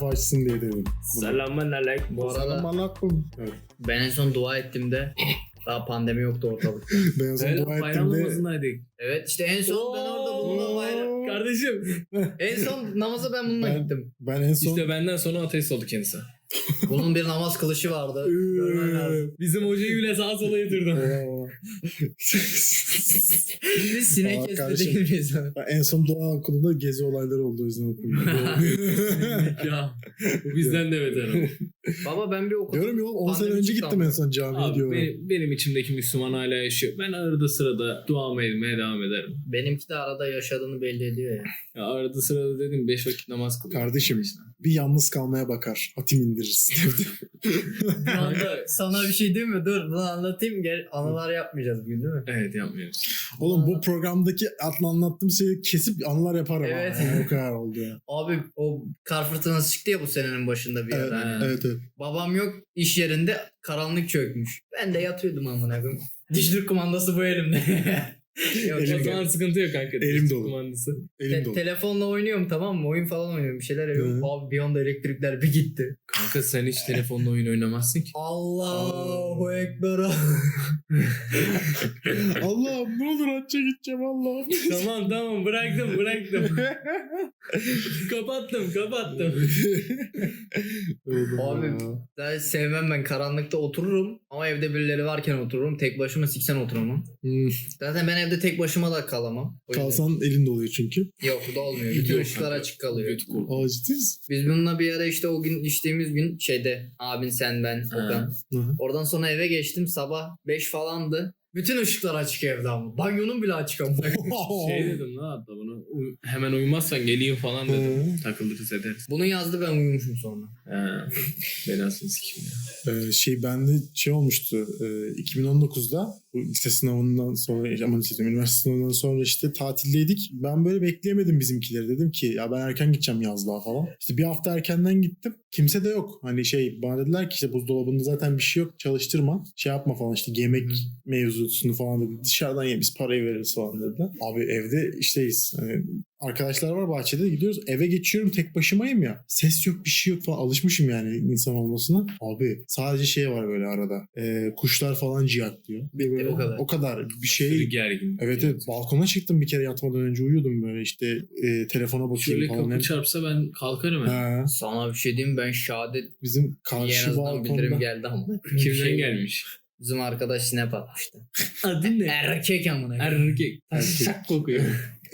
sayfa açsın diye dedim. Selamun aleyküm. Bu arada Selamünaleyküm. Evet. ben en son dua ettiğimde daha pandemi yoktu ortalıkta. Ben zaman Evet, dua bayram ettiğimde Evet namazındaydık. işte en son ben orada bununla bayram. Kardeşim. En son namaza ben bununla Ben- gittim. ben en son İşte benden sonra ateist oldu kendisi. Bunun bir namaz kılışı vardı. Lazım. Bizim hocayı bile sağa sola yatırdım. Oo. Biz sinek Aa, kardeşim. en son doğa okulunda gezi olayları oldu o yüzden okulda. ya bu bizden de beter. Baba ben bir okudum. Diyorum ya 10 sene önce gittim ama. en son camiye Abi diyorum. benim, benim içimdeki Müslüman hala yaşıyor. Ben arada sırada duamı etmeye devam ederim. Benimki de arada yaşadığını belli ediyor ya. Ya arada sırada dedim 5 vakit namaz kılıyorum. Kardeşim bir yalnız kalmaya bakar. Atim indirirsin evde. Sana bir şey değil mi? Dur bunu anlatayım. Gel anılar yapmayacağız bugün değil mi? Evet yapmıyoruz. Oğlum bu programdaki atla anlattığım şeyi kesip anılar yaparım. Evet. ha. Yani o kadar oldu ya. Abi o kar fırtınası çıktı ya bu senenin başında bir Evet, ara. evet, evet. Babam yok iş yerinde karanlık çökmüş. Ben de yatıyordum amına koyayım. Dijital kumandası bu elimde. yok, Elim O zaman sıkıntı yok kanka. Elim dolu. Kumandası. Elim Te- dolu. telefonla oynuyorum tamam mı? Oyun falan oynuyorum. Bir şeyler yapıyorum. Abi bir anda elektrikler bir gitti. Kanka sen hiç telefonla oyun oynamazsın ki. Allahu Ekber. Allah'ım ne olur hacca gideceğim Allah'ım. tamam tamam bıraktım bıraktım. kapattım kapattım. Oğlum Abi. Ben sevmem ben karanlıkta otururum ama evde birileri varken otururum. Tek başıma siksen oturamam. Hmm, Zaten ben evde tek başıma da kalamam. O yüzden- Kalsan elin doluyor çünkü. Yok bu da olmuyor. Bütün Yok ışıklar kanka. açık kalıyor. Korku. Aa ciddi misin? Biz bununla bir ara işte o gün içtiğimiz gün şeyde abin sen ben Okan. Hı. Oradan sonra eve geçtim sabah 5 falandı. Bütün ışıklar açık evde ama. Banyonun bile açık ama. Şey dedim lan hatta bunu uy- hemen uyumazsan geleyim falan dedim. Takılırız ederiz. Bunu yazdı ben uyumuşum sonra. Ha. Belasını sikim ya. Ee, şey bende şey olmuştu e, 2019'da bu lise sınavından sonra ama lise üniversite sınavından sonra işte tatildeydik. Ben böyle bekleyemedim bizimkileri. Dedim ki ya ben erken gideceğim yazlığa falan. İşte bir hafta erkenden gittim. Kimse de yok. Hani şey bana dediler ki işte buzdolabında zaten bir şey yok çalıştırma. Şey yapma falan işte yemek mevzusunu falan dedi. Dışarıdan ye biz parayı veririz falan dediler. Abi evde işteyiz. Hani arkadaşlar var bahçede gidiyoruz. Eve geçiyorum tek başımayım ya. Ses yok bir şey yok falan. Alışmışım yani insan olmasına. Abi sadece şey var böyle arada. Ee, kuşlar falan ciyaklıyor. Böyle o kadar. O kadar. Bir Aşırı şey gergin. Evet evet balkona çıktım bir kere yatmadan önce uyuyordum böyle işte e, telefona bakıyorum Şöyle falan. kapı çarpsa ben kalkarım. Ha. Ha, Sana bir şey diyeyim ben şehadet bizim karşı bildirim balkonda geldi ama. Kimden Şey- gelmiş? Bizim arkadaş snap atmıştı. Adın ne? Erkek amına. Erkek. Erkek. Şak kokuyor.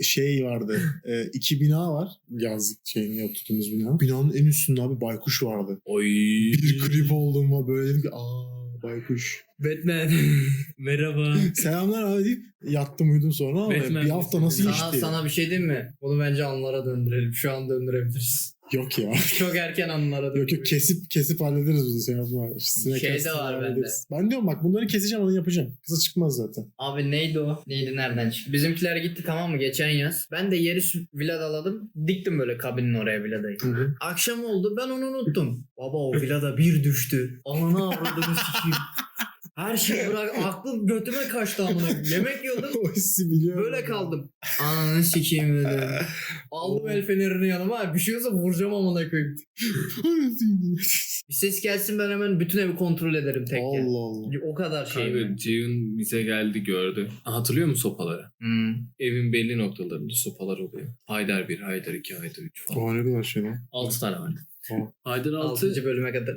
Şey vardı. E, iki bina var. Yazlık şeyin oturduğumuz bina. Binanın en üstünde abi baykuş vardı. Oy. Bir klip oldum var böyle dedim ki aa baykuş. Batman. Merhaba. Selamlar abi deyip yattım uyudum sonra ama Batman bir hafta nasıl Sana, geçti? sana bir şey diyeyim mi? Bunu bence anlara döndürelim. Şu an döndürebiliriz. Yok ya. Çok erken anlara Yok yok kesip kesip hallederiz bunu sen yapma. Sinek Şey de var bende. Ben diyorum bak bunları keseceğim onu yapacağım. Kısa çıkmaz zaten. Abi neydi o? Neydi nereden çıktı? Bizimkiler gitti tamam mı geçen yaz. Ben de yeri sü- villadaladım. Diktim böyle kabinin oraya villadayı. Akşam oldu ben onu unuttum. Baba o villada bir düştü. Ananı avradını sikeyim. Her şeyi bırak aklım götüme kaçtı amına. Yemek yiyordum. o hissi biliyorum. Böyle kaldım. Ananı sikeyim dedim. Aldım el fenerini yanıma. Bir şey olsa vuracağım amına koyayım. Bir ses gelsin ben hemen bütün evi kontrol ederim tek Allah. Allah. O kadar şey. Kanka Ceyhun bize geldi gördü. Hatırlıyor musun sopaları? Hmm. Evin belli noktalarında sopalar oluyor. Haydar 1, Haydar 2, Haydar 3 falan. Oha ne kadar şey lan. 6 tane var. Tamam. Haydar 6. 6. bölüme kadar.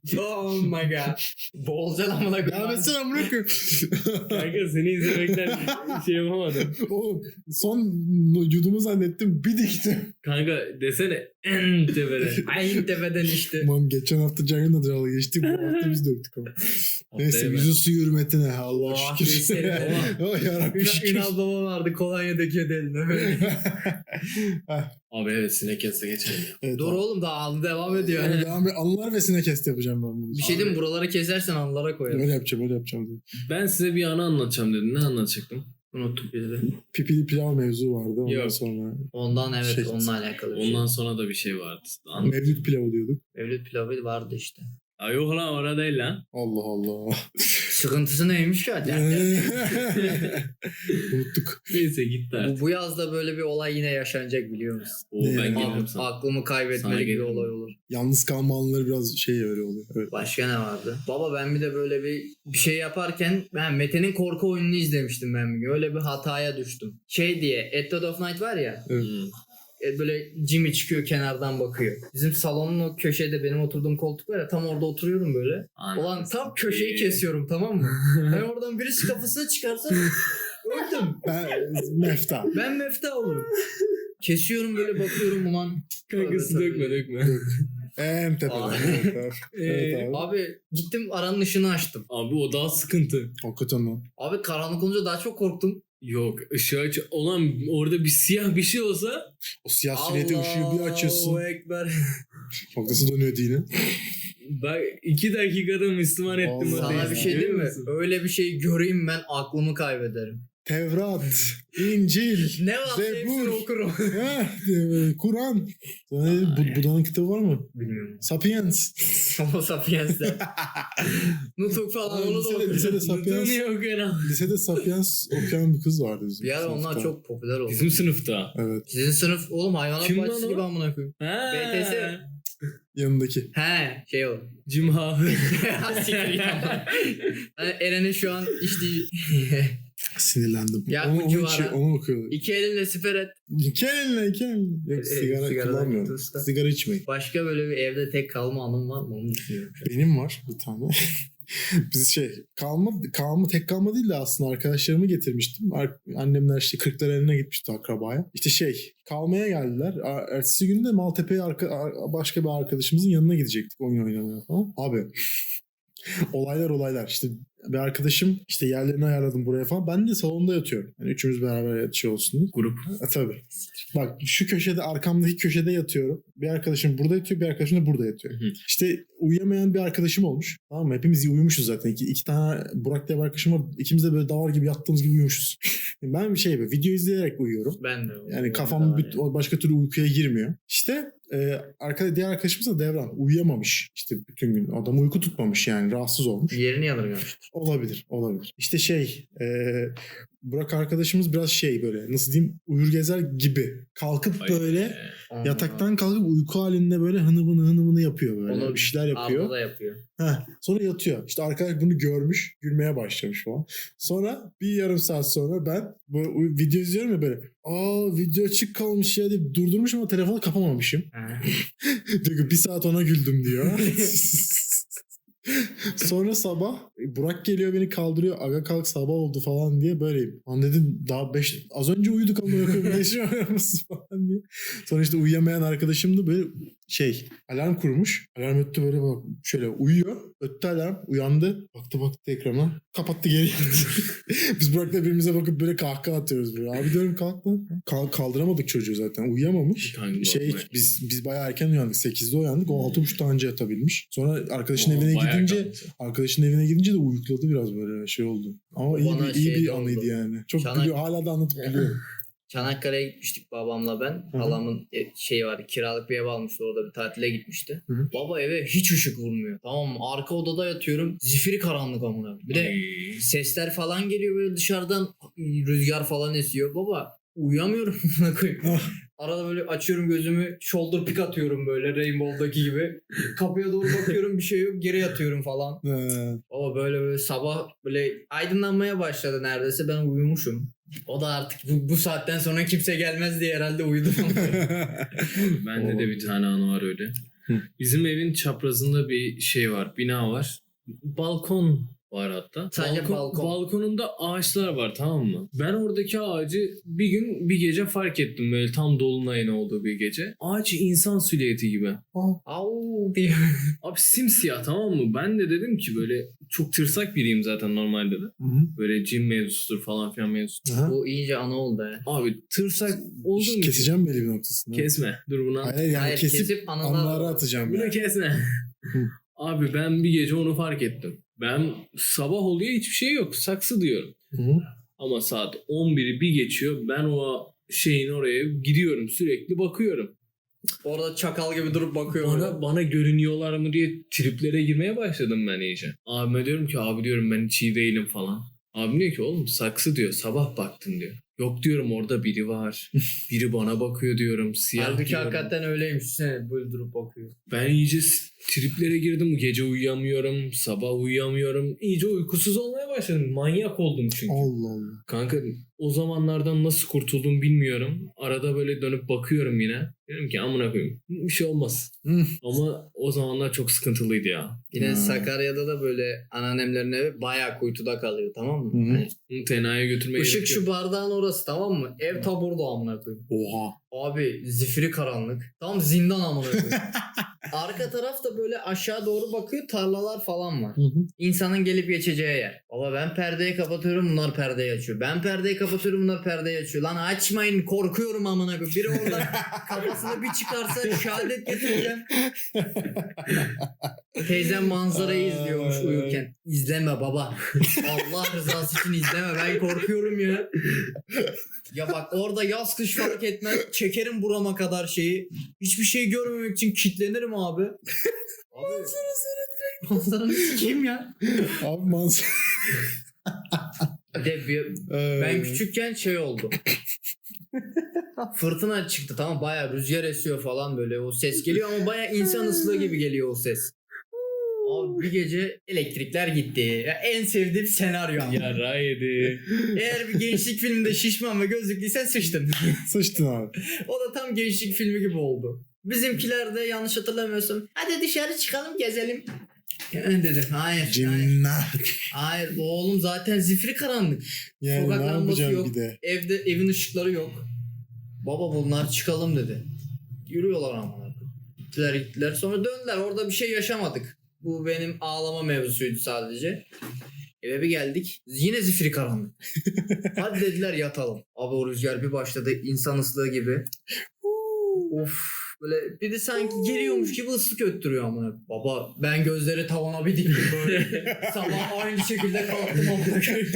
oh my god. Boğulacaksın amına Ya koyayım. mesela amına koyayım. Kanka seni izlemekten şey yapamadım. Oğlum son yudumu zannettim bir diktim. Kanka desene en tepede. Aynı tepeden işte. Aman geçen hafta Cayın'la dalga geçtik. Bu hafta biz döktük ama. Neyse yüzü suyu hürmetine Allah Oh, şükür. neyse. oh yarabbim şükür. Ünal baba vardı kolonya döküyordu eline. Abi evet sinek yazsa geçelim. Evet, Dur abi. oğlum daha aldı devam ediyor. Yani devam. Anılar ve sinekest yapacağım ben bunu. Bir şey diyeyim buraları kesersen anlara koyarım. Öyle yapacağım öyle yapacağım. Ben size bir anı anlatacağım dedim. Ne anlatacaktım? Unuttuk bir de. Pipili pilav mevzu vardı ondan Yok. sonra. Ondan evet Şey- onunla alakalı bir Ondan şey. sonra da bir şey vardı. An- Mevlüt pilavı diyorduk. Mevlüt pilavı vardı işte. Aa, yok lan orada değil lan. Allah Allah. Sıkıntısı neymiş acaba? Unuttuk. Neyse gitti artık. bu, bu yazda böyle bir olay yine yaşanacak biliyor musun? Oo, Ne ben gelirim sana. aklımı Sana kaybetmelik bir gelirim. olay olur. Yalnız kalma anları biraz şey öyle oluyor. Evet. Başka ne vardı? Baba ben bir de böyle bir bir şey yaparken ben Mete'nin korku oyununu izlemiştim ben bir gün. Öyle bir hataya düştüm. Şey diye At Dead of Night var ya Evet. E, böyle Jimmy çıkıyor kenardan bakıyor. Bizim salonun o köşede benim oturduğum koltuk var ya tam orada oturuyorum böyle. Ulan tam köşeyi kesiyorum tamam mı? ben oradan birisi kafasına çıkarsa öldüm. Ben, mefta. Ben mefta olurum. Kesiyorum böyle bakıyorum ulan. Kankası dökme dökme. En tepeden. Evet, Ee, abi. Abi gittim aranın ışığını açtım. Abi o daha sıkıntı. Hakikaten lan. Abi karanlık olunca daha çok korktum. Yok ışığı aç. Olan orada bir siyah bir şey olsa O siyah silüeti ışığı bir açıyorsun. Allahu Ekber. Bak nasıl dönüyor dini. bak iki dakikada Müslüman ettim. Vallahi. Sana bir şey diyeyim mi? Öyle bir şey göreyim ben aklımı kaybederim. Tevrat, İncil, Ne varsa hepsini Zebur. okurum. Kur'an. Sonra bu, Buda'nın kitabı var mı? Bilmiyorum. Sapiens. Homo sapiens'ler. Nutuk falan onu da lisede, okurum. lisede Sapiens, lisede Sapiens okuyan bir kız vardı bizim. Bir ara onlar sınıfta. çok popüler oldu. Bizim sınıfta. Evet. Sizin sınıf oğlum hayvanat Kim lan bahçesi o? gibi amına koyayım. Ha. BTS. Yanındaki. He şey o. Cimha. Siktir git. Yani Eren'in şu an içtiği Sinirlendim. Ya onu, onu, içi- onu okuyordu. iki elinle siper et. İki elinle iki elinle. Yok E, sigara sigaradan kullanmıyorum. Sigara içmeyin. Başka böyle bir evde tek kalma anım var mı onu düşünüyorum. Benim var bir tane. Biz şey kalma, kalma tek kalma değil de aslında arkadaşlarımı getirmiştim. Ar- annemler işte Kırklareli'ne gitmişti akrabaya. İşte şey kalmaya geldiler. A- Ertesi gün de Maltepe'ye arka, başka bir arkadaşımızın yanına gidecektik oyun oynamaya falan. Abi olaylar olaylar işte bir arkadaşım işte yerlerini ayarladım buraya falan. Ben de salonda yatıyorum. Yani üçümüz beraber yatıyor olsun diye. Grup. E, tabii. Bak şu köşede arkamdaki köşede yatıyorum. Bir arkadaşım burada yatıyor bir arkadaşım da burada yatıyor. Hı. İşte uyuyamayan bir arkadaşım olmuş. Tamam mı? Hepimiz uyumuşuz zaten. İki, iki tane Burak diye bir arkadaşım var. İkimiz de böyle davar gibi yattığımız gibi uyumuşuz. ben bir şey böyle video izleyerek uyuyorum. Ben de. Yani kafam bir, o başka türlü uykuya girmiyor. İşte e, arka, diğer arkadaşımız da Devran. Uyuyamamış. İşte bütün gün. Adam uyku tutmamış yani. Rahatsız olmuş. Yerini yadırgamıştır. Olabilir, olabilir. İşte şey, e, Burak arkadaşımız biraz şey böyle nasıl diyeyim uyur gezer gibi. Kalkıp Ay böyle be. yataktan kalkıp uyku halinde böyle hınımını hınımını yapıyor böyle. Onu bir şeyler yapıyor. Da yapıyor. Heh, sonra yatıyor. İşte arkadaş bunu görmüş, gülmeye başlamış falan. Sonra bir yarım saat sonra ben böyle video izliyorum ya böyle. Aa video açık kalmış ya deyip durdurmuşum ama telefonu kapamamışım. Diyor ki bir saat ona güldüm diyor. Sonra sabah Burak geliyor beni kaldırıyor. Aga kalk sabah oldu falan diye böyleyim. Lan dedim daha 5 az önce uyuduk ama yok var aramızda falan diye. Sonra işte uyuyamayan arkadaşım da böyle şey alarm kurmuş. Alarm öttü böyle bak şöyle uyuyor. Öttü alarm uyandı. Baktı baktı ekrana. Kapattı geri. Biz Burak'la birbirimize bakıp böyle kahkaha atıyoruz böyle. Abi diyorum kalk lan. Kal- kaldıramadık çocuğu zaten. Uyuyamamış. Kanka, Şey normal. biz biz bayağı erken uyandık. 8'de uyandık. O 6.30'da anca yatabilmiş. Sonra arkadaşın evine gidince kalmış. arkadaşın evine gidince de uyukladı biraz böyle şey oldu. Ama iyi Bana bir, iyi şey bir de anıydı oldu. yani. Çok Çanak- gülüyor. Hala da anlatıp gülüyorum. Çanakkale'ye gitmiştik babamla ben. Hı hı. Halamın e, şeyi vardı kiralık bir ev almıştı orada bir tatile gitmişti. Hı hı. Baba eve hiç ışık vurmuyor. Tamam mı? Arka odada yatıyorum. Zifiri karanlık amına. Bir de sesler falan geliyor böyle dışarıdan rüzgar falan esiyor. Baba uyuyamıyorum amına koyayım. Ah. Arada böyle açıyorum gözümü shoulder pick atıyorum böyle Rainbow'daki gibi. Kapıya doğru bakıyorum bir şey yok geri yatıyorum falan. Baba böyle böyle sabah böyle aydınlanmaya başladı neredeyse ben uyumuşum. O da artık bu, bu saatten sonra kimse gelmez diye herhalde uyudum. Bende de bir tane anı var öyle. Bizim evin çaprazında bir şey var. Bina var. Balkon var hatta. Sadece balkon. Balkonunda ağaçlar var tamam mı? Ben oradaki ağacı bir gün bir gece fark ettim böyle tam dolunayın olduğu bir gece. Ağaç insan silüeti gibi. Au diye. Abi simsiyah tamam mı? Ben de dedim ki böyle çok tırsak biriyim zaten normalde de. Hı hı. Böyle cin mevzusudur falan filan mevzusu. Aha. Bu iyice ana oldu ya. Abi tırsak olduğum için. Keseceğim belli bir noktasını. Kesme. Dur bunu Hayır yani Hayır, kesip, kesip anılar- anılara atacağım. Bunu Yani. kesme. Abi ben bir gece onu fark ettim. Ben sabah oluyor hiçbir şey yok. Saksı diyorum. Hı hı. Ama saat 11'i bir geçiyor. Ben o şeyin oraya gidiyorum sürekli bakıyorum. Orada çakal gibi durup bakıyor. Bana, bana görünüyorlar mı diye triplere girmeye başladım ben iyice. Abime diyorum ki abi diyorum ben hiç iyi değilim falan. Abim diyor ki oğlum saksı diyor sabah baktım diyor. Yok diyorum orada biri var. Biri bana bakıyor diyorum. Siyah Halbuki diyorum. hakikaten öyleymiş. Sen böyle durup bakıyor. Ben iyice triplere girdim. Gece uyuyamıyorum. Sabah uyuyamıyorum. İyice uykusuz olmaya başladım. Manyak oldum çünkü. Allah Allah. Kanka o zamanlardan nasıl kurtuldum bilmiyorum. Arada böyle dönüp bakıyorum yine. Diyorum ki amına koyayım. Bir şey olmaz. Hı. Ama o zamanlar çok sıkıntılıydı ya. Yine Ha. Sakarya'da da böyle anneannemlerin evi bayağı kuytuda kalıyor tamam mı? Hı hı. Hani Bunu tenaya götürmeye Işık şu bardağın orası tamam mı? Ev ta burada amına koyayım. Oha. Abi zifiri karanlık. Tam zindan amına koyayım. Arka taraf da böyle aşağı doğru bakıyor tarlalar falan var. Hı hı. İnsanın gelip geçeceği yer. Baba ben perdeyi kapatıyorum bunlar perdeyi açıyor. Ben perdeyi kapatıyorum bunlar perdeyi açıyor. Lan açmayın korkuyorum amına koyayım. Biri oradan kafasını bir çıkarsa şehadet getireceğim. Teyzem manzarayı izliyormuş uyurken. İzleme baba. Allah rızası için izleme. Ben korkuyorum ya. Ya bak orada yaz kış fark etmez. Çekerim burama kadar şeyi. Hiçbir şey görmemek için kitlenirim abi. Abi. Manzaranı sikeyim ya. Abi manzara. De bir- ben küçükken şey oldu. Fırtına çıktı tamam baya rüzgar esiyor falan böyle o ses geliyor ama baya insan ıslığı gibi geliyor o ses. Abi bir gece elektrikler gitti. Ya en sevdiğim senaryo. ama. Yara yedi. Eğer bir gençlik filminde şişman ve gözlüklüysen sıçtın. Sıçtın abi. o da tam gençlik filmi gibi oldu. Bizimkiler de yanlış hatırlamıyorsam hadi dışarı çıkalım gezelim. Yani dedim hayır. Hayır, hayır oğlum zaten zifiri karanlık. Yani Sokak ne lambası yok. bir de? Evde evin ışıkları yok. Baba bunlar çıkalım dedi. Yürüyorlar ama. Gittiler gittiler sonra döndüler orada bir şey yaşamadık. Bu benim ağlama mevzusuydu sadece. Eve bir geldik. Yine zifiri karanlık. Hadi dediler yatalım. Abi o rüzgar bir başladı insan ıslığı gibi. of böyle bir de sanki geliyormuş gibi ıslık öttürüyor amına. Baba ben gözleri tavana bir diktim böyle. Sabah aynı şekilde kalktım amına koyayım.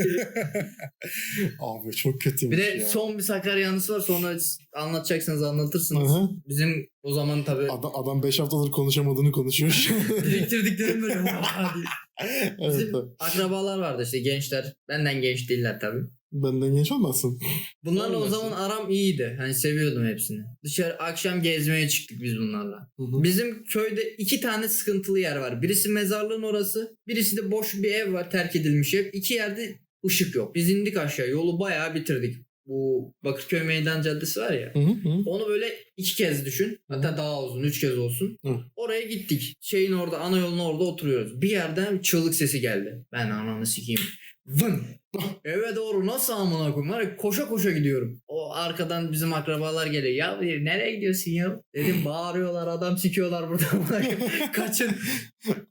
Abi çok kötüymüş Bir de ya. son bir Sakarya anısı var sonra anlatacaksanız anlatırsınız. Aha. Bizim o zaman tabii Adam, adam 5 haftadır konuşamadığını konuşuyor. biriktirdiklerim böyle evet, Bizim abi. akrabalar vardı işte gençler. Benden genç değiller tabii. Benden genç olmasın. Bunlarla o Olmasın. zaman aram iyiydi. Hani seviyordum hepsini. Dışarı akşam gezmeye çıktık biz bunlarla. Hı hı. Bizim köyde iki tane sıkıntılı yer var. Birisi mezarlığın orası. Birisi de boş bir ev var terk edilmiş ev. İki yerde ışık yok. Biz indik aşağı yolu bayağı bitirdik. Bu Bakırköy Meydan Caddesi var ya. Hı hı hı. Onu böyle iki kez düşün. Hatta daha uzun. Üç kez olsun. Hı. Oraya gittik. Şeyin orada ana yolun orada oturuyoruz. Bir yerden çığlık sesi geldi. Ben ananı sikeyim. Vın. Eve doğru nasıl amına koyayım? Var ya, koşa koşa gidiyorum. O arkadan bizim akrabalar geliyor. Ya nereye gidiyorsun ya? Dedim bağırıyorlar adam sikiyorlar burada. Kaçın.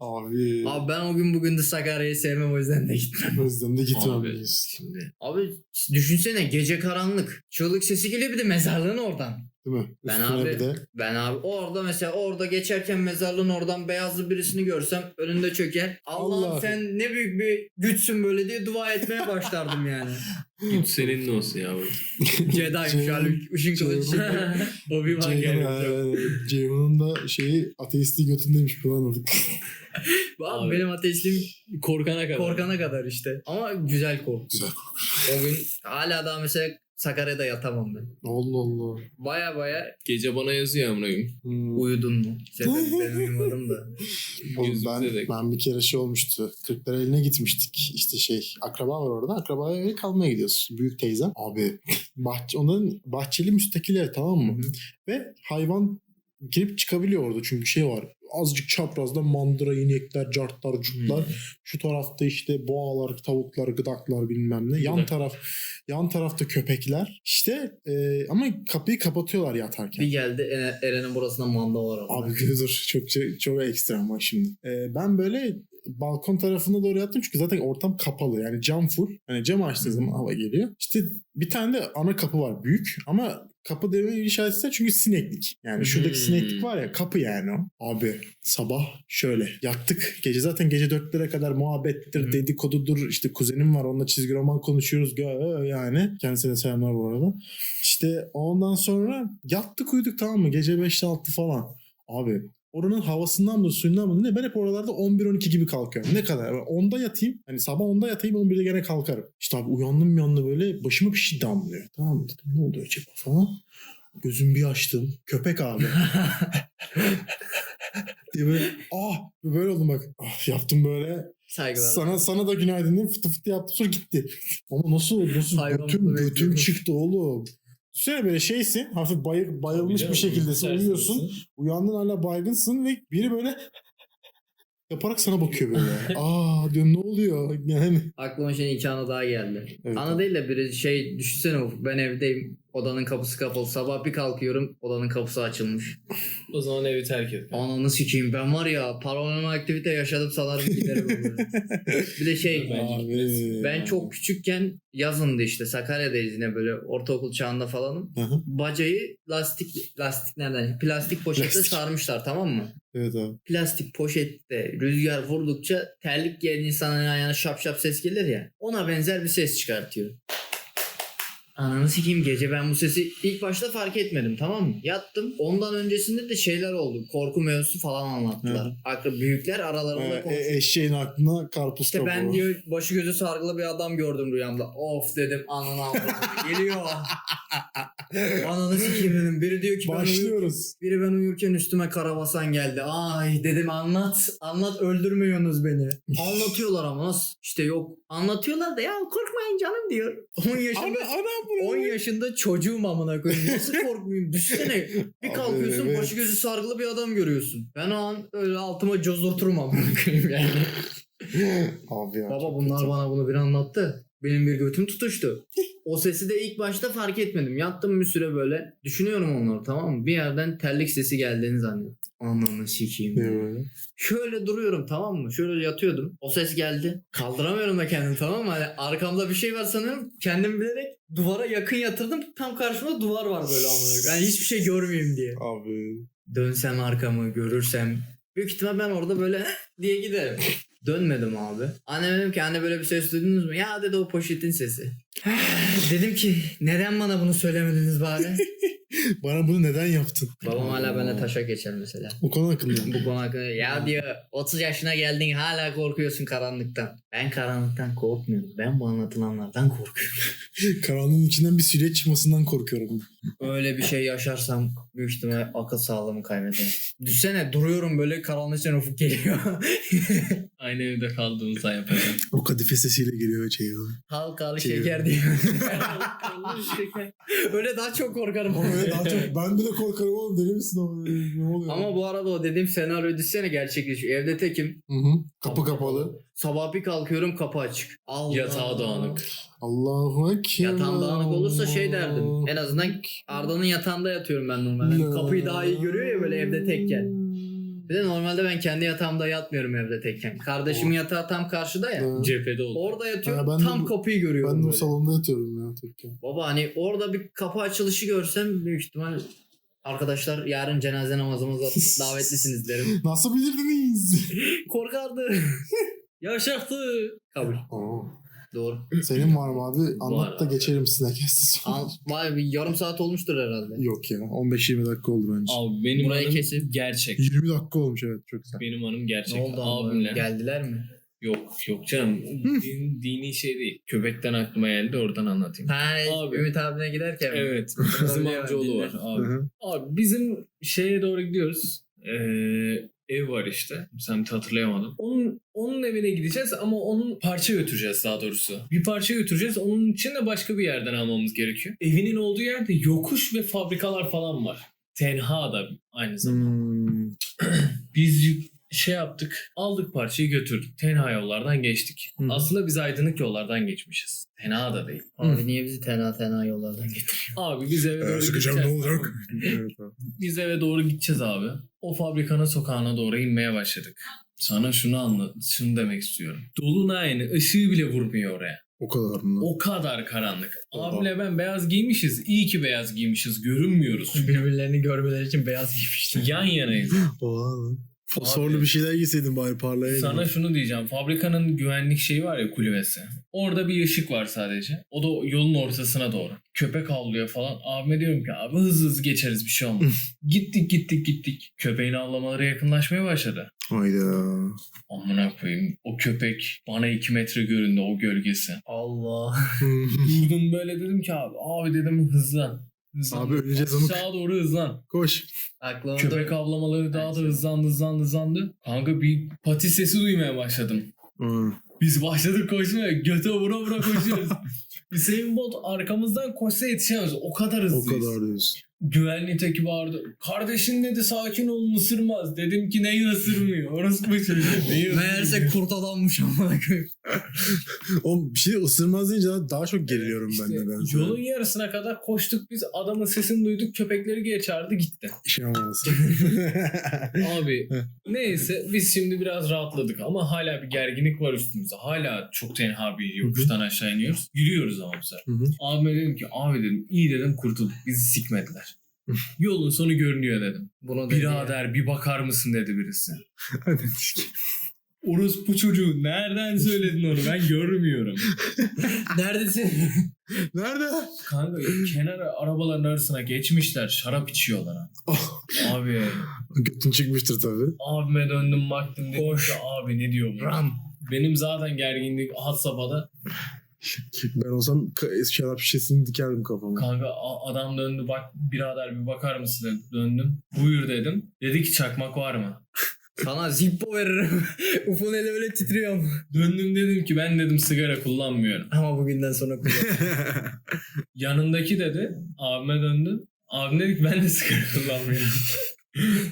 Abi. Abi ben o gün bugün de Sakarya'yı sevmem o yüzden de gitmem. O yüzden de Abi gitmemeliyiz. şimdi Abi düşünsene gece karanlık. Çığlık sesi geliyor bir de mezarlığın oradan. Değil mi? Ben Üstüne abi- de Ben abi orada mesela orada geçerken mezarlığın oradan beyazlı birisini görsem önünde çöker. Allah'ım Allah. sen ne büyük bir güçsün böyle diye dua etmeye başlardım yani. güç senin olsun yavrum. Jedi'ymiş halbuki ışın kılıcı. Obi-Wan gelmiş. Ceyhun'un da şeyi ateisti götündeymiş bunu anladık. Abi, Abi. benim ateşliğim Korkana kadar. korkana kadar işte. Ama güzel kork. Güzel. O gün hala daha mesela Sakarya'da yatamam ben. Allah Allah. Baya baya Gece bana yazıyor amına koyayım. Hmm. uyudun mu? Sebebi ben uyumadım da. Oğlum Yüzümüze ben, de- ben bir kere şey olmuştu. Kırklareli'ne gitmiştik. İşte şey akraba var orada. Akrabaya eve kalmaya gidiyoruz. Büyük teyzem. Abi bahçe, onların bahçeli müstakil ev tamam mı? Ve hayvan girip çıkabiliyor orada çünkü şey var. Azıcık çaprazda mandıra, inekler, cartlar, curtlar. Şu tarafta işte boğalar, tavuklar, gıdaklar bilmem ne. Yan taraf yan tarafta köpekler. İşte e, ama kapıyı kapatıyorlar yatarken. Bir geldi Eren- Eren'in burasında manda var. Abi. Abi dur çok çok, ekstrem bak şimdi. Ee, ben böyle balkon tarafına doğru yattım çünkü zaten ortam kapalı yani cam full. Hani cam açtığı zaman hava geliyor. İşte bir tane de ana kapı var büyük ama kapı deme işareti çünkü sineklik. Yani şuradaki Hmm. sineklik var ya kapı yani o. Abi sabah şöyle yattık. Gece zaten gece dörtlere kadar muhabbettir, Hı. dedikodudur. İşte kuzenim var onunla çizgi roman konuşuyoruz yani. Kendisine selamlar bu arada. İşte ondan sonra yattık uyuduk tamam mı? Gece 5'te 6 falan. Abi oranın havasından mı suyundan mı ne ben hep oralarda 11-12 gibi kalkıyorum. Ne kadar? Ben 10'da yatayım. Hani sabah 10'da yatayım 11'de gene kalkarım. İşte abi uyandım bir anda böyle başıma bir şey damlıyor. Tamam dedim ne oldu acaba falan. Gözümü bir açtım. Köpek abi. diye böyle ah böyle oldum bak. Ah, yaptım böyle. Saygılar. Sana sana da günaydın dedim. Fıtı fıtı yaptı sonra gitti. Ama nasıl oldu? Nasıl? Hayvan Götüm, götüm çıktı oğlum. Düşünsene böyle şeysin. Hafif bayı, bayılmış Tabii bir canım, şekildesin. Uyuyorsun. Uyandın hala baygınsın ve biri böyle yaparak sana bakıyor böyle. Aa diyorum ne oluyor? Yani Aklıma şey iki anı daha geldi. Evet. Ana değil de biri şey düşünsene Ufuk ben evdeyim odanın kapısı kapalı sabah bir kalkıyorum odanın kapısı açılmış. O zaman evi terk et. Ananı sikeyim ben var ya paranormal aktivite yaşadım sanarım giderim. bir de şey Abi. ben çok küçükken yazındı işte Sakarya'dayız yine böyle ortaokul çağında falanım. Hı hı. Bacayı lastik lastik nereden? Plastik poşetle Plastik. sarmışlar tamam mı? Evet abi. plastik poşette rüzgar vurdukça terlik giyen insanın ayağına şap şap ses gelir ya. Ona benzer bir ses çıkartıyor. Ananı sikeyim gece ben bu sesi ilk başta fark etmedim tamam mı? Yattım. Ondan öncesinde de şeyler oldu. Korku mevzusu falan anlattılar. Aklı büyükler aralarında Ee, konuşuyor. e- eşeğin aklına karpuz İşte kabuğu. ben diyor başı gözü sargılı bir adam gördüm rüyamda. Of dedim ananı avradım. Geliyor. Ananı sikeyim dedim. Biri diyor ki ben uyur- Başlıyoruz. biri ben uyurken üstüme karabasan geldi. Ay dedim anlat. Anlat öldürmüyorsunuz beni. Anlatıyorlar ama nasıl? İşte yok. Anlatıyorlar da ya korkmayın canım diyor. 10 yaşında Ana ana 10 yaşında çocuğum amına koyayım. Nasıl korkmayayım? Düşünsene. Bir Abi, kalkıyorsun evet. başı gözü sargılı bir adam görüyorsun. Ben o an öyle altıma cozurturum amına koyayım yani. Abi ya. Baba bunlar kötü. bana bunu bir anlattı. Benim bir götüm tutuştu. O sesi de ilk başta fark etmedim. Yattım bir süre böyle. Düşünüyorum onları tamam mı? Bir yerden terlik sesi geldiğini zannettim. Ananı sikeyim. Ne böyle? Şöyle duruyorum tamam mı? Şöyle yatıyordum. O ses geldi. Kaldıramıyorum da kendimi tamam mı? Hani arkamda bir şey var sanırım. Kendim bilerek duvara yakın yatırdım. Tam karşımda duvar var böyle amına. Yani hiçbir şey görmeyeyim diye. Abi. Dönsem arkamı görürsem. Büyük ihtimal ben orada böyle diye giderim. Dönmedim abi. Annem dedim ki anne böyle bir ses duydunuz mu? Ya dedi o poşetin sesi. dedim ki neden bana bunu söylemediniz bari? Bana bunu neden yaptın? Babam hala bana taşa geçer mesela. O konu hakkında. Bu konu hakkında ya diyor 30 yaşına geldin hala korkuyorsun karanlıktan. Ben karanlıktan korkmuyorum. Ben bu anlatılanlardan korkuyorum. Karanlığın içinden bir silüet çıkmasından korkuyorum. Öyle bir şey yaşarsam büyük ihtimal akıl sağlığımı kaybederim. Düşsene duruyorum böyle karanlık içine ufuk geliyor. Aynı evde kaldığımızda yapacağım. O kadife sesiyle geliyor şey. Halkalı Şey- şeker diyor. Öyle daha çok korkarım. Öyle daha çok ben bile korkarım oğlum deli misin ama ne oluyor? Ama bu arada o dediğim senaryo düşsene gerçekleşiyor. Evde tekim. Hı hı. Kapı kapalı. Sabah bir kalkıyorum kapı açık. Allah. Yatağı dağınık. Allahu ekber. Yatağım dağınık olursa şey derdim. En azından Arda'nın yatağında yatıyorum ben normalde. Hani kapıyı daha iyi görüyor ya böyle evde tekken. Bir de normalde ben kendi yatağımda yatmıyorum evde tekken. Kardeşimin yatağı tam karşıda ya. Cephede oldu. Orada yatıyorum. Ha, ben de tam bu- kapıyı görüyorum Ben de böyle. salonda yatıyorum tekken. Baba hani orada bir kapı açılışı görsem büyük ihtimal arkadaşlar yarın cenaze namazımıza davetlisiniz derim. Nasıl bilirdiniz? Korkardı. Yaşaktı. Kabul. Oo. Doğru. Senin var mı abi? Anlat da geçelim size kestin Al, vay bir yarım saat olmuştur herhalde. Yok ya 15-20 dakika oldu bence. Abi benim Burayı anım kesip- gerçek. 20 dakika olmuş evet çok güzel. Benim anım gerçek. Ne oldu abi? Abimle. Geldiler mi? Yok yok canım. Din, dini şey değil. Köpekten aklıma geldi oradan anlatayım. Ha, Abi. Ümit abine giderken mi? Evet. Bizim Tabii, amcaoğlu var abi. Hı hı. Abi bizim şeye doğru gidiyoruz. Ee, ev var işte. Sen hatırlayamadım. Onun onun evine gideceğiz ama onun parça götüreceğiz daha doğrusu. Bir parça götüreceğiz. Onun için de başka bir yerden almamız gerekiyor. Evinin olduğu yerde yokuş ve fabrikalar falan var. Tenha da aynı zamanda. Hmm. Biz şey yaptık. Aldık parçayı götürdük. Tenha yollardan geçtik. Hı. Aslında biz aydınlık yollardan geçmişiz. Tenha da değil. Abi niye bizi tena tena yollardan getiriyor? Abi biz eve doğru Ee, ne gideceğiz. olacak? evet abi. Biz eve doğru gideceğiz abi. O fabrikanın sokağına doğru inmeye başladık. Sana şunu anlat, şunu demek istiyorum. Dolunay'ın ışığı bile vurmuyor oraya. O kadar mı? O kadar karanlık. Oha. Abiyle ben beyaz giymişiz. İyi ki beyaz giymişiz. Görünmüyoruz. Birbirlerini görmeleri için beyaz giymişler. Yan yanayız. Oha lan. Fosforlu Abi- bir şeyler giyseydin bari parlayaydı. Sana şunu diyeceğim. Fabrikanın güvenlik şeyi var ya kulübesi. Orada bir ışık var sadece. O da yolun ortasına doğru. Köpek avlıyor falan. Abime diyorum ki abi hızlı hızlı geçeriz bir şey olmaz. gittik gittik gittik. Köpeğin avlamaları yakınlaşmaya başladı. Hayda. Amına koyayım. O köpek bana 2 metre göründü o gölgesi. Allah. Durdum böyle dedim ki abi. Abi dedim hızlan. Hızlan. Abi öleceğiz amık. Sağa doğru hızlan. Koş. Aklıma Köpek avlamaları daha da hızlandı hızlandı hızlandı. Kanka bir pati sesi duymaya başladım. Hı. Biz başladık koşmaya. Göte vura vura koşuyoruz. Hüseyin Bolt arkamızdan koşsa yetişemez. O kadar O hızlıyız. kadar diyorsun. Güvenlik ekibi vardı. Kardeşin dedi sakin olun ısırmaz. Dedim ki neyi ısırmıyor? Orası mı çocuğu? Neyi Meğerse ısırmıyor? kurt adammış amına koyayım. O bir şey ısırmaz deyince daha çok geriliyorum ben İşte nedense. yolun yarısına kadar koştuk biz adamın sesini duyduk köpekleri geri çağırdı gitti. Yaramaz. Abi neyse biz şimdi biraz rahatladık ama hala bir gerginlik var üstümüzde. Hala çok tenha bir yokuştan aşağı iniyoruz. Yürüyoruz ama bu sefer. Abime dedim ki abi dedim iyi dedim kurtulduk bizi sikmediler. Yolun sonu görünüyor dedim. Ya. Birader bir bakar mısın dedi birisi. Hadi. Orospu çocuğu nereden söyledin onu ben görmüyorum. Neredesin? Nerede? Kanka kenara arabaların arasına geçmişler şarap içiyorlar. Oh, Abi götün çıkmıştır tabii. abime döndüm baktım dedim Koş. ki abi ne diyor bu? Ram. Benim zaten gerginlik had safhada. Ben olsam şarap şişesini dikerdim kafama. Kanka adam döndü bak birader bir bakar mısın dedi. Döndüm. Buyur dedim. Dedi ki çakmak var mı? Sana zippo veririm. Ufun eli öyle titriyor. Döndüm dedim ki ben dedim sigara kullanmıyorum. Ama bugünden sonra kullan. Yanındaki dedi. Abime döndü. Abim dedi ki ben de sigara kullanmıyorum.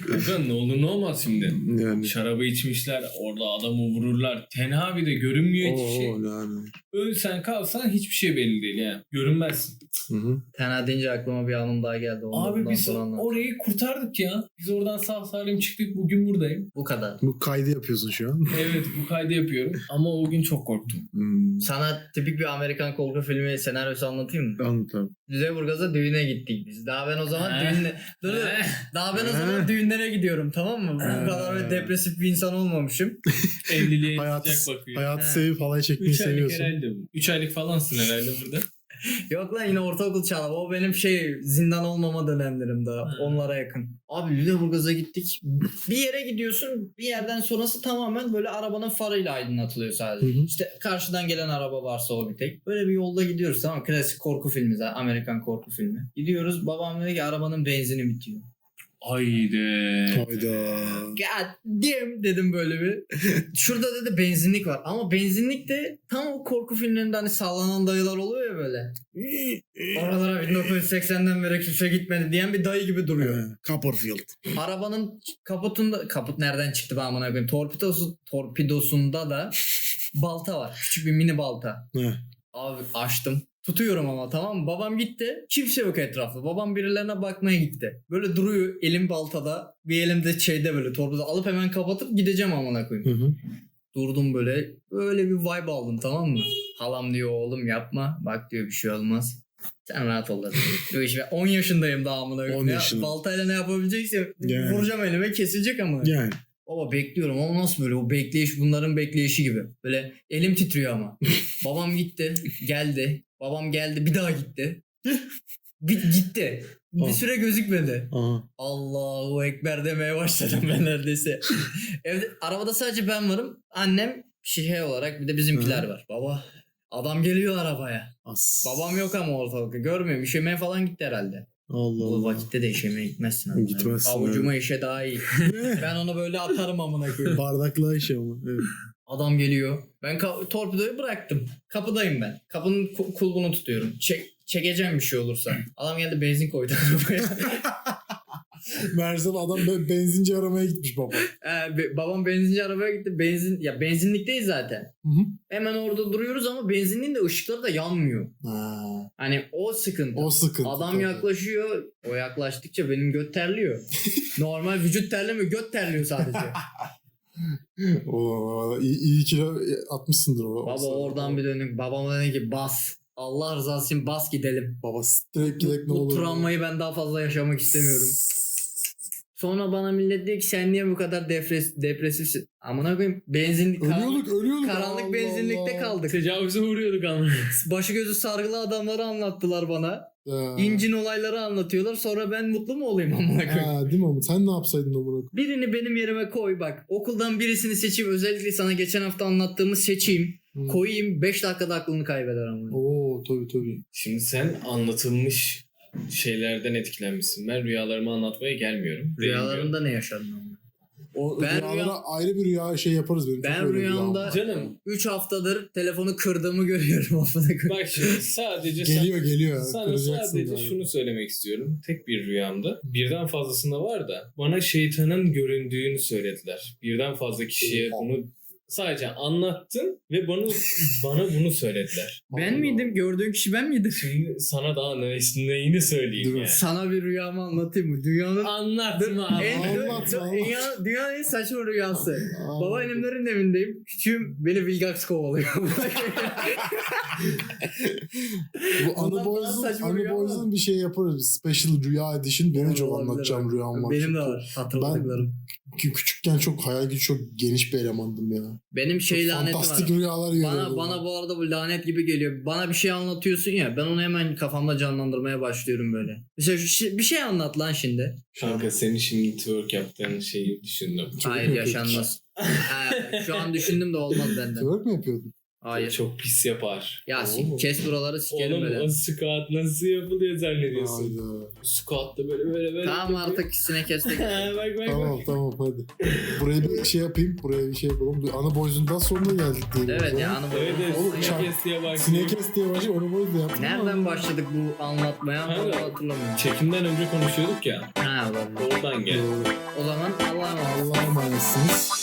Kanka ne olur ne olmaz şimdi. yani. Şarabı içmişler. Orada adamı vururlar. Tenha bir de görünmüyor hiçbir şey. Oo, yani. Ölsen kalsan hiçbir şey belli değil yani. Görünmezsin. Hı hı. Tena deyince aklıma bir anım daha geldi. Onu Abi biz orayı kurtardık ya. Biz oradan sağ salim çıktık. Bugün buradayım. Bu kadar. Bu kaydı yapıyorsun şu an. Evet bu kaydı yapıyorum. Ama o gün çok korktum. Hmm. Sana tipik bir Amerikan korku filmi senaryosu anlatayım mı? Anlat abi. Lüleburgaz'a düğüne gittik biz. Daha ben o zaman düğünle... Dur dur. Daha ben o zaman düğünlere gidiyorum tamam mı? Bu kadar depresif bir insan olmamışım. Evliliğe Hayatı, sıcak bakıyor. hayatı sevip halay çekmeyi 3 aylık seviyorsun. herhalde bu. 3 aylık falansın herhalde burada. Yok lan yine ortaokul çağım. O benim şey zindan olmama dönemlerim daha. Ha. Onlara yakın. Abi Lüleburgaz'a gittik. Bir yere gidiyorsun. Bir yerden sonrası tamamen böyle arabanın farıyla aydınlatılıyor sadece. Hı hı. İşte karşıdan gelen araba varsa o bir tek. Böyle bir yolda gidiyoruz tamam mı? Klasik korku filmi zaten. Amerikan korku filmi. Gidiyoruz. Babam dedi ki arabanın benzini bitiyor. Haydi. Hayda. God damn dedim böyle bir. Şurada dedi benzinlik var. Ama benzinlik de tam o korku filmlerinde hani sallanan dayılar oluyor ya böyle. Oralara 1980'den beri kimse gitmedi diyen bir dayı gibi duruyor. Copperfield. Arabanın kaputunda kaput nereden çıktı ben amına koyayım? Torpidosu, torpidosunda da balta var. Küçük bir mini balta. Ne? Abi açtım. Tutuyorum ama tamam mı? Babam gitti. Kimse yok etrafta. Babam birilerine bakmaya gitti. Böyle duruyor elim baltada. Bir elimde şeyde böyle torpido alıp hemen kapatıp gideceğim amına koyayım. Hı hı. Durdum böyle. Böyle bir vibe aldım tamam mı? Halam diyor oğlum yapma. Bak diyor bir şey olmaz. Sen rahat ol dedi. Diyor işte ben 10 yaşındayım daha amına koyayım. 10 Ya, yaşında. baltayla ne yapabilecekse Yani. vuracağım elime kesilecek ama. Yani. Baba bekliyorum ama nasıl böyle o bekleyiş bunların bekleyişi gibi. Böyle elim titriyor ama. Babam gitti geldi. Babam geldi bir daha gitti. Bir gitti. Bir Ah. süre gözükmedi. Aha. Allahu Ekber demeye başladım ben neredeyse. Evde arabada sadece ben varım. Annem şihe olarak bir de bizimkiler var. Baba adam geliyor arabaya. As. Babam yok ama ortalıkta. Görmüyorum. İşemeye falan gitti herhalde. Allah Bu Allah. vakitte de işemeye gitmezsin. ama. Gitmezsin, Avucuma işe daha iyi. ben onu böyle atarım amına koyayım. Bardakla işe ama. Evet. Adam geliyor. Ben torpidoyu bıraktım. Kapıdayım ben. Kapının ku- kulbunu tutuyorum. Çek çekeceğim bir şey olursa. Adam geldi benzin koydu arabaya. Meğersem adam be- benzinci aramaya gitmiş baba. Ee, be- babam benzinci arabaya gitti. Benzin ya benzinlikteyiz zaten. Hı hı. Hemen orada duruyoruz ama benzinliğin de ışıkları da yanmıyor. Ha, Hani o sıkıntı. o sıkıntı. Adam tabii. yaklaşıyor. O yaklaştıkça benim göt terliyor. Normal vücut terlemiyor. Göt terliyor sadece. Oo, iyi, iyi kilo atmışsındır o. Baba oradan bir dönük. Babama dedi ki bas. Allah rızası için bas gidelim. Baba direkt ne Bu olur. travmayı ben daha fazla yaşamak istemiyorum. Sonra bana millet diyor ki sen niye bu kadar depres depresifsin? Amına koyayım benzinlik karanlık, Ölüyorduk ölüyorduk. karanlık Allah benzinlikte Allah. kaldık. Tecavüze uğruyorduk ama. Başı gözü sargılı adamları anlattılar bana. Ha. İncin olayları anlatıyorlar. Sonra ben mutlu mu olayım amına koyayım? Ha, değil mi ama sen ne yapsaydın amına koyayım? Birini benim yerime koy bak. Okuldan birisini seçeyim. Özellikle sana geçen hafta anlattığımı seçeyim. Hı. Koyayım 5 dakikada aklını kaybeder ama. Oo tabii tabii. Şimdi sen anlatılmış şeylerden etkilenmişsin. Ben rüyalarımı anlatmaya gelmiyorum. Rüyalarında ne yaşadın ama? O Ben rüyalara rüya- ayrı bir rüya şey yaparız benim. Ben rüyamda-. Canım 3 haftadır telefonu kırdığımı görüyorum bak şimdi sadece Geliyor geliyor. Sana Kıracaksın sadece galiba. şunu söylemek istiyorum. Tek bir rüyamda. Birden fazlasında var da bana şeytanın göründüğünü söylediler. Birden fazla kişiye bunu sadece anlattın ve bana bana bunu söylediler. Ben Allah. miydim? Gördüğün kişi ben miydim? Şimdi sana daha ne, neyini söyleyeyim mi? yani. Sana bir rüyamı anlatayım mı? Dünyanın Anlatma en, Anlatma, dünya, dünyanın en saçma rüyası. Aa, Babaannemlerin evindeyim. Küçüğüm beni Vilgax kovalıyor. Bu Anı Boys'un bir şey yaparız. biz. Special rüya edition. Benim çok anlatacağım rüyam var. Benim de var. Hatırladıklarım. Kü- Küçükken çok hayal gücü çok geniş bir elemandım ya. Benim şey Çok lanetim fantastik var. rüyalar Bana, görüyordum. bana bu arada bu lanet gibi geliyor. Bana bir şey anlatıyorsun ya ben onu hemen kafamda canlandırmaya başlıyorum böyle. Mesela şu bir şey anlat lan şimdi. Kanka senin şimdi twerk yaptığın şeyi düşündüm. Hayır yaşanmaz. ha, şu an düşündüm de olmaz benden. Twerk mi yapıyordun? Hayır. Çok pis yapar. Ya sik- kes buraları sikerim Oğlum böyle. o squat nasıl yapılıyor zannediyorsun? Hayda. Squat'ta böyle böyle böyle. Tamam artık ikisine kestik. Ha, bak bak Tamam bak. tamam hadi. Buraya bir şey yapayım. Buraya bir şey yapalım. Bir Anı Boys'un daha sonuna geldik diyelim. o evet zaman. ya anı Evet evet. Oğlum, Sinek kes diye bak. Sinekes diye başlayıp Anı Boys da yaptım. Nereden başladık bu anlatmaya? Vallahi hatırlamıyorum. Çekimden önce konuşuyorduk ya. Ha olabilir. Oradan gel. Doğru. O zaman Allah'a emanet. Allah'a emanetsiniz.